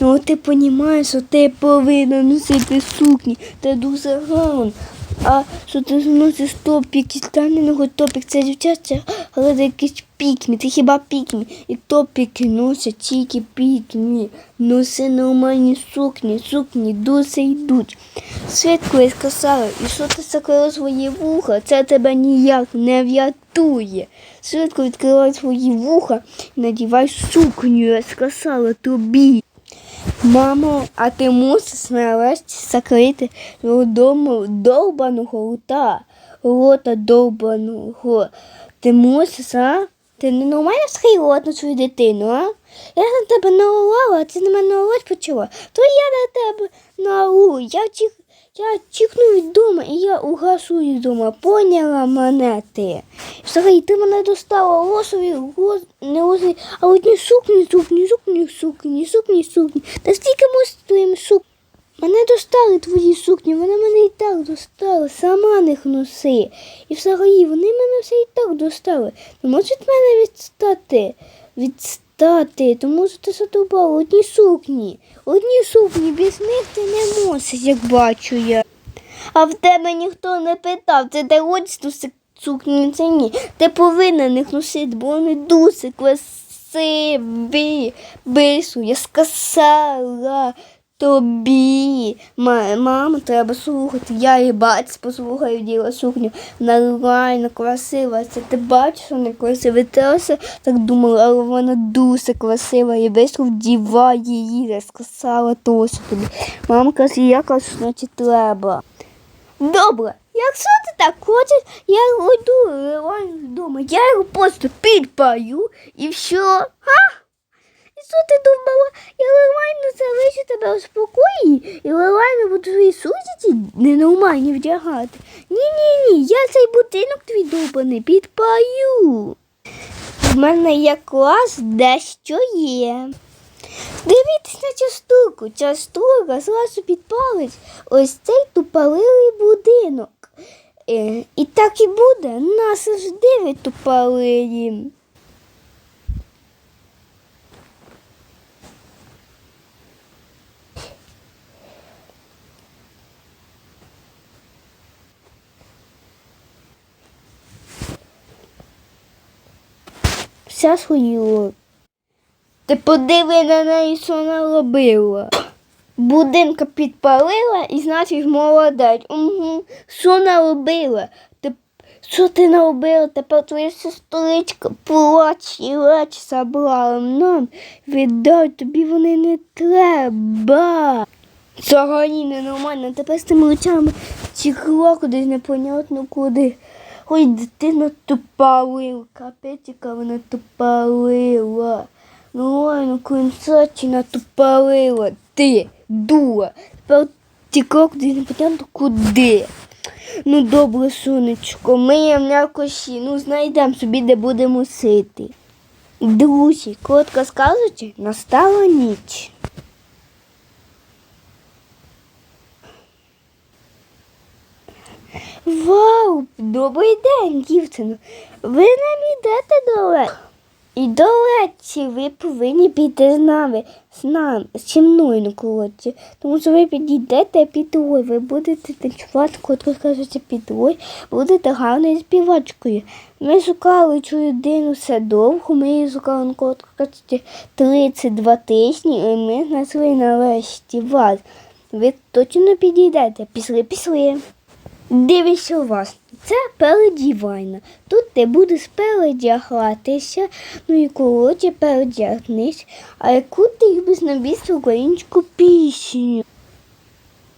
Ну ти розумієш, що ти повинна носити сукні. Це дуже гарно. А що ти носиш топік, і станеного топік, це дівчата, але це якісь пікмі, ти хіба пікмі. І топіки носять тільки пікмі. Носи нормальні сукні, сукні дуже йдуть. Свідко я сказала, і що ти закрила свої вуха, це тебе ніяк не врятує. Швидко відкривай свої вуха і надівай сукню, я сказала тобі. Мамо, а ти мусиш нарешті закрити свого дому довбаного рота, рота довбаного. Ти мусиш, а? Ти не нормально рот на свою дитину, а? Я на тебе наорала, а ти на мене орать почала. То я на тебе наору. Я тік, я тікну від дому і я угасу від дому. Поняла мене ти? Взагалі, ти мене достала лосові, лос, не лосові, а одні сукні, сукні, сукні, сукні, сукні, сукні. Та стільки можеш твоїм сукні. Мене достали твої сукні, вони мене і так достали, сама них носи. І взагалі вони мене все і так достали. Не можуть мене відстати, відстати, тому що ти задубав одні сукні. Одні сукні, без них ти не носиш, як бачу я. А в тебе ніхто не питав, це ти хочеш сукні, це ні. Ти повинен їх носити, бо вони дуже красиві. Бису, я сказала тобі. Ма- Мама, треба слухати. Я і бать послухаю діла сукню. Нормально, красива. Це ти бачиш, вона красива. Ти так думала, але вона дуже красива. І бису вдівай її. Я сказала тобі. Мама каже, я кажу, значить треба. Добре, якщо ти так хочеш, я йду реально вдома. Я його просто підпаю і все. А? І що ти думала? Я нормально залишу тебе у спокої і нормально буду свої сусіді ненормальні вдягати. Ні-ні-ні, я цей будинок твій довбаний підпаю. В мене є клас дещо є. Дивіться на цю штуку. Ця зразу підпалить ось цей тупалилий будинок. Е, і так і буде. Нас завжди відтупалиє. Вся своїла. Ти подиви на неї, що вона робила. Будинка підпалила і значить молодець. Угу. Що наробила? Ти, що ти наробила? Тепер твоя сестричка плаче, речі забрала нам. Віддай, тобі вони не треба. Взагалі ненормально. Тепер з тими очами тікла кудись непонятно куди. Ой, дитина тупалила, капець, яка вона тупалила. Ну ладно, концертіна тупалила. Ти, дула. Тепер тікла кудись непонятно куди. Ну добре, сонечко, ми є м'якосі, ну знайдемо собі, де будемо сити. Друзі, коротко скажучи, настала ніч. Вау! Добрий день, дівчино. Ви нам йдете далеко. І до речі, ви повинні піти з нами, з нами, зі мною на коротше. Тому що ви підійдете підлой, ви будете танцювати, котко скажете підлой, будете гарною співачкою. Ми шукали цю людину все довго, ми її шукали на коротко кажучи 32 тижні, і ми знайшли нарешті вас. Ви точно підійдете. Пішли, пішли. Дивися уважно. Це передівайна. Тут ти будеш передягатися, ну і коротше передягнись. А яку ти любиш на біс українську пісню?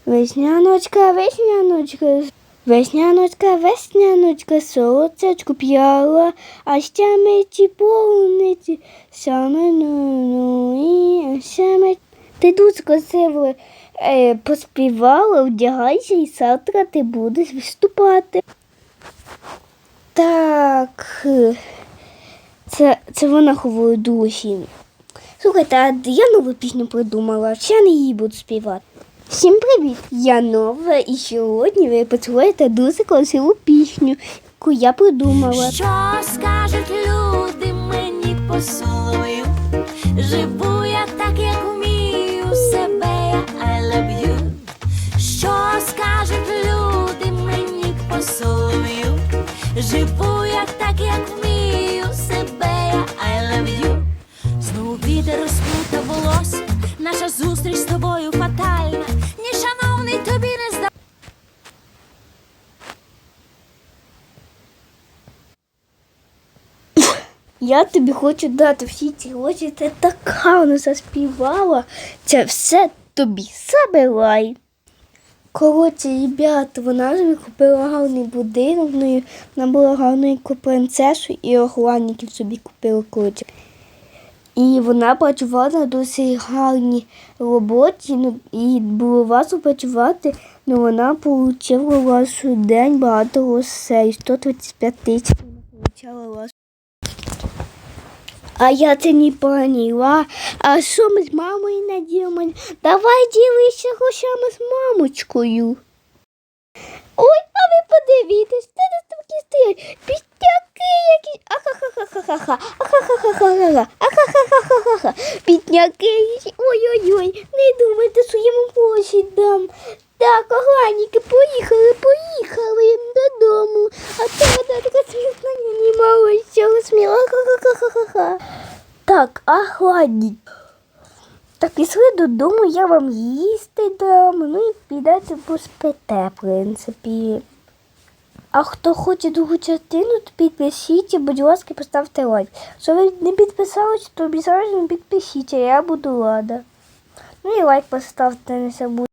Весняночка, весняночка, весняночка, весняночка, солоцечку п'яла, а ще мечі повниці, саме ну, ну і саме. Ти дуже красиво е, поспівала, вдягайся і завтра ти будеш виступати. Так, е, це, це вона ховує душі. Слухайте, а я нову пісню придумала, ще не її буду співати. Всім привіт! Я нова і сьогодні ви почуєте дуже красиву пісню, яку я придумала. Що скажуть люди мені послую? Живу живу я так, як вмію, себе я I love you Знову вітер розплута волосся, наша зустріч з тобою фатальна. Ні, тобі не зда. Я тобі хочу дати всі ці очі, ти така вона заспівала. Це все тобі забивай. Коротше, ребята, вона собі купила гарний будинок, ну, вона була гарною принцесою і охранників собі купила коротше. І вона працювала на досить гарній роботі, ну, і було важко працювати, але вона отримала вас у день багато грошей, 135 тисяч вона вас. А я це не поняла. А що ми з мамою наділимо? Давай ділися грошами з мамочкою. Ой, а ви подивіться, що це такі стоять? Бідняки якісь. Ахахахахаха. Ахахахахаха. Ахахахахаха. Бідняки якісь. Ой-ой-ой. Не думайте, що я вам гроші дам. Так, охранники, поїхали, поїхали додому. А то вона така смішна, я не мала цього сміла. Ха-ха-ха-ха-ха. Так, охранник. Так, пішли додому, я вам їсти дам, ну і підете поспите, в принципі. А хто хоче другу частину, то підпишіть, будь ласка, поставте лайк. Якщо ви не підписалися, то обов'язково підпишіть, а я буду рада. Ну і лайк поставте, не забудьте.